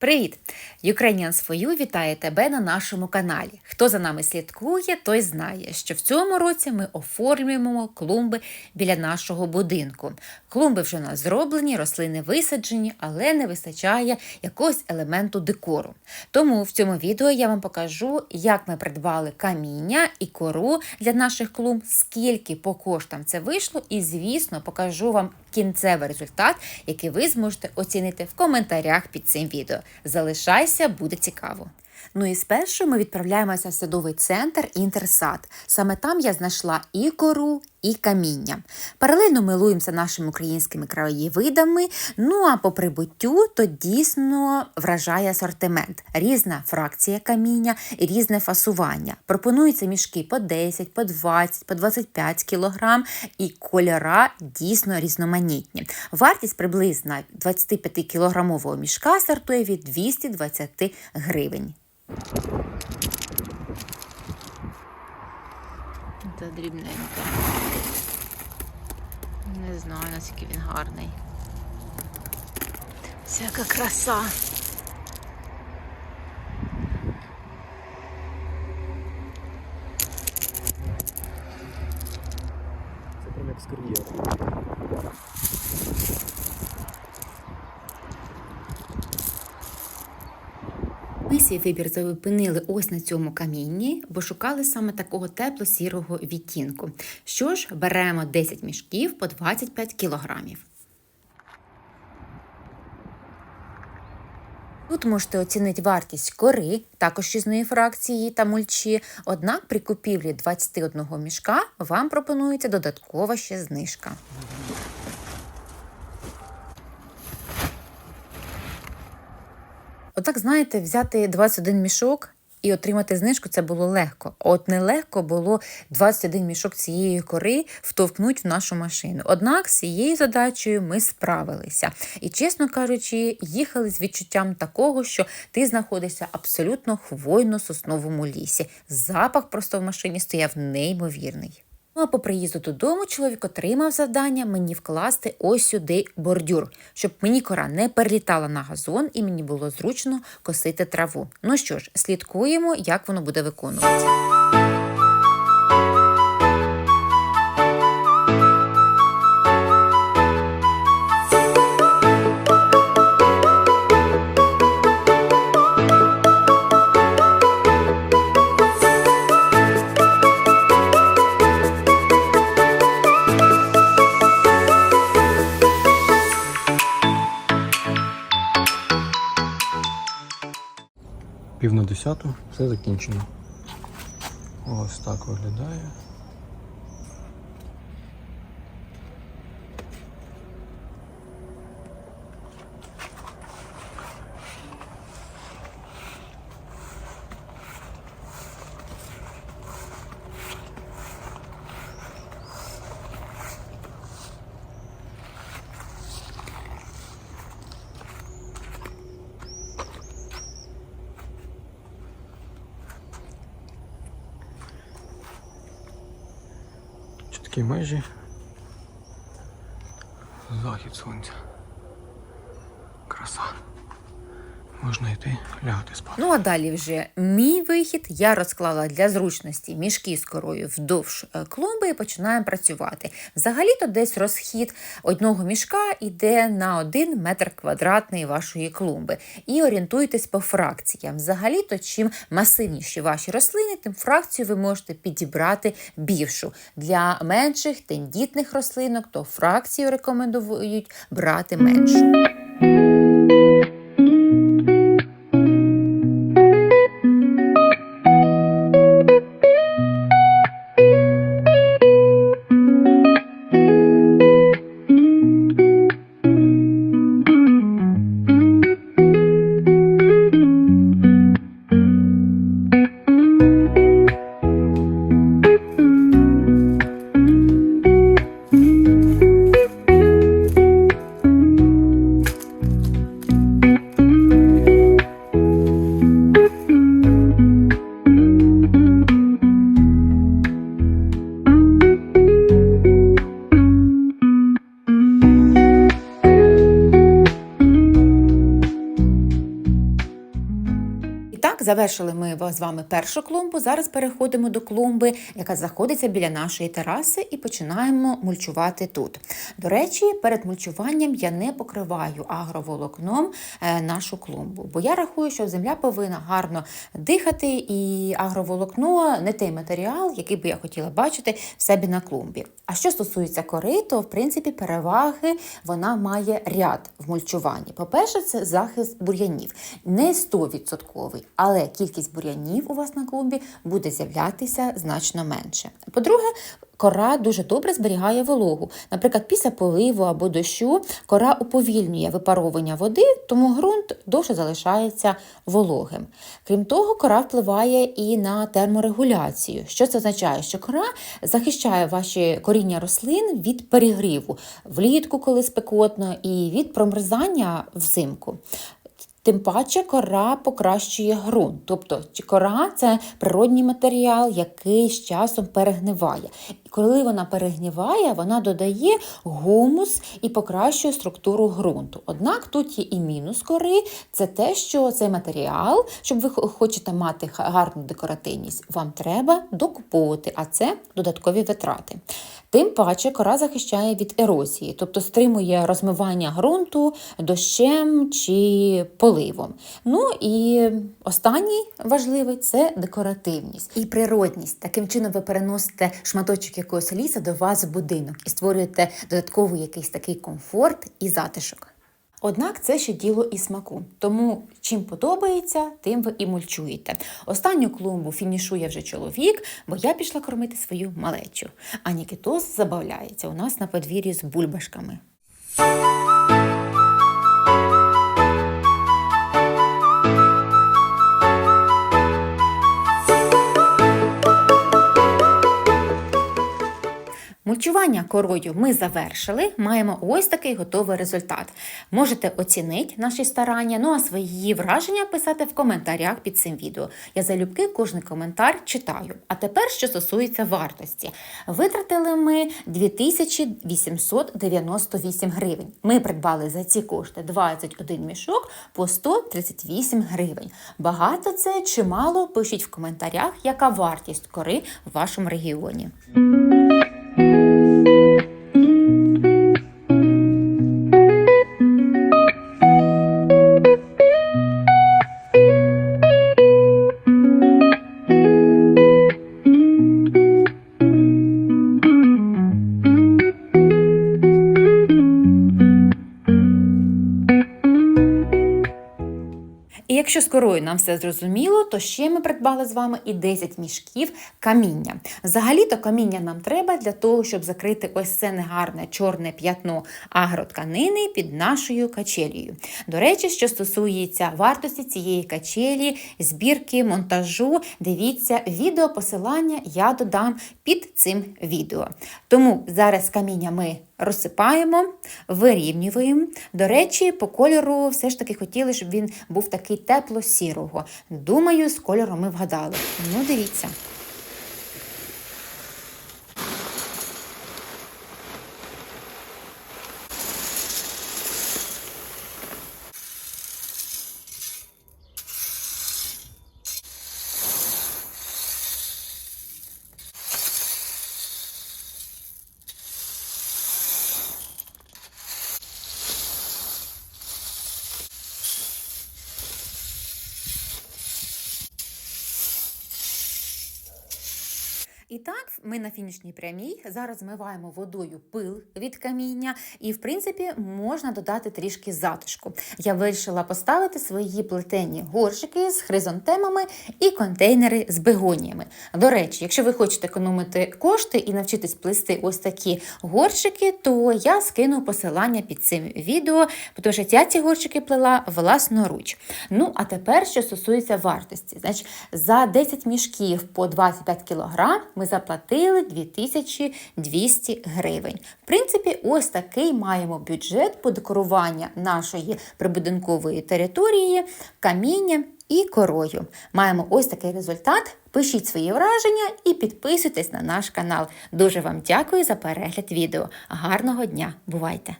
Привіт! Ukrainians for You вітає тебе на нашому каналі. Хто за нами слідкує, той знає, що в цьому році ми оформлюємо клумби біля нашого будинку. Клумби вже у нас зроблені, рослини висаджені, але не вистачає якогось елементу декору. Тому в цьому відео я вам покажу, як ми придбали каміння і кору для наших клумб, скільки по коштам це вийшло, і, звісно, покажу вам кінцевий результат, який ви зможете оцінити в коментарях під цим відео. Залишайся, буде цікаво. Ну і спершу ми відправляємося в садовий центр Інтерсад. Саме там я знайшла і кору, і каміння. Паралельно милуємося нашими українськими краєвидами. Ну а по прибуттю то дійсно вражає асортимент. Різна фракція каміння різне фасування. Пропонуються мішки по 10, по 20, по 25 кг і кольора дійсно різноманітні. Вартість приблизно 25 кілограмового мішка стартує від 220 гривень. Це дрібненьке. Не знаю, наскільки він гарний. Всяка краса. Це прям як з кар'єру. Ми свій вибір зупинили ось на цьому камінні, бо шукали саме такого тепло-сірого відтінку. Що ж, беремо 10 мішків по 25 кілограмів. Тут можете оцінити вартість кори, також різної фракції та мульчі. Однак при купівлі 21 мішка вам пропонується додаткова ще знижка. Отак, знаєте, взяти 21 мішок і отримати знижку це було легко. От нелегко було 21 мішок цієї кори втовкнути в нашу машину. Однак з цією задачею ми справилися. І, чесно кажучи, їхали з відчуттям такого, що ти знаходишся абсолютно хвойно-сосновому лісі. Запах просто в машині стояв неймовірний. Ну а по приїзду додому чоловік отримав завдання мені вкласти ось сюди бордюр, щоб мені кора не перелітала на газон і мені було зручно косити траву. Ну що ж, слідкуємо, як воно буде виконуватися. Пів на десяту, все закінчено. Ось так виглядає. Чіткі межі. Захід сонця. Краса. Можна йти лягати спати. Ну а далі вже мій вихід я розклала для зручності мішки з корою вдовж е, клумби і починаємо працювати. Взагалі-то десь розхід одного мішка йде на один метр квадратний вашої клумби. І орієнтуйтесь по фракціям. Взагалі-то, чим масивніші ваші рослини, тим фракцію ви можете підібрати більшу. Для менших тендітних рослинок, то фракцію рекомендують брати меншу. Так, завершили ми з вами першу клумбу. Зараз переходимо до клумби, яка знаходиться біля нашої тераси, і починаємо мульчувати тут. До речі, перед мульчуванням я не покриваю агроволокном е, нашу клумбу, бо я рахую, що земля повинна гарно дихати, і агроволокно не той матеріал, який би я хотіла бачити в себе на клумбі. А що стосується кори, то в принципі переваги вона має ряд в мульчуванні. По-перше, це захист бур'янів. Не 100%, але кількість бур'янів у вас на клумбі буде з'являтися значно менше. По-друге, Кора дуже добре зберігає вологу. Наприклад, після поливу або дощу кора уповільнює випаровування води, тому ґрунт довше залишається вологим. Крім того, кора впливає і на терморегуляцію. Що це означає? Що кора захищає ваші коріння рослин від перегріву влітку, коли спекотно, і від промерзання взимку. Тим паче кора покращує ґрунт. Тобто кора це природній матеріал, який з часом перегниває. Коли вона перегніває, вона додає гумус і покращує структуру ґрунту. Однак тут є і мінус кори, це те, що цей матеріал, щоб ви хочете мати гарну декоративність, вам треба докуповувати, а це додаткові витрати. Тим паче кора захищає від ерозії, тобто стримує розмивання ґрунту дощем чи поливом. Ну і останній важливий це декоративність і природність. Таким чином ви переносите шматочок якогось ліса до вас в будинок і створюєте додатковий якийсь такий комфорт і затишок. Однак це ще діло і смаку. Тому чим подобається, тим ви і мульчуєте. Останню клумбу фінішує вже чоловік, бо я пішла кормити свою малечу. А Нікітос забавляється у нас на подвір'ї з бульбашками. Мульчування корою ми завершили. Маємо ось такий готовий результат. Можете оцінити наші старання, ну а свої враження писати в коментарях під цим відео. Я залюбки кожен коментар читаю. А тепер, що стосується вартості, витратили ми 2898 гривень. Ми придбали за ці кошти 21 мішок по 138 гривень. Багато це чи мало? Пишіть в коментарях, яка вартість кори в вашому регіоні. І якщо з корою нам все зрозуміло, то ще ми придбали з вами і 10 мішків каміння. Взагалі-то каміння нам треба для того, щоб закрити ось це негарне чорне п'ятно агротканини під нашою качелією. До речі, що стосується вартості цієї качелі, збірки, монтажу, дивіться, відео посилання я додам під цим відео. Тому зараз каміння ми розсипаємо, вирівнюємо. До речі, по кольору все ж таки хотіли, щоб він був такий тепло-сірого. Думаю, з кольором ми вгадали. Ну, дивіться. І так, ми на фінішній прямій. Зараз змиваємо водою пил від каміння, і, в принципі, можна додати трішки затишку. Я вирішила поставити свої плетені горшики з хризантемами і контейнери з бегоніями. До речі, якщо ви хочете економити кошти і навчитись плести ось такі горшики, то я скину посилання під цим відео, тому що я ці горшики плела власноруч. Ну, а тепер, що стосується вартості, значить, за 10 мішків по 25 кг ми заплатили 2200 гривень. В принципі, ось такий маємо бюджет по декоруванню нашої прибудинкової території, камінням і корою. Маємо ось такий результат. Пишіть свої враження і підписуйтесь на наш канал. Дуже вам дякую за перегляд відео. Гарного дня! Бувайте!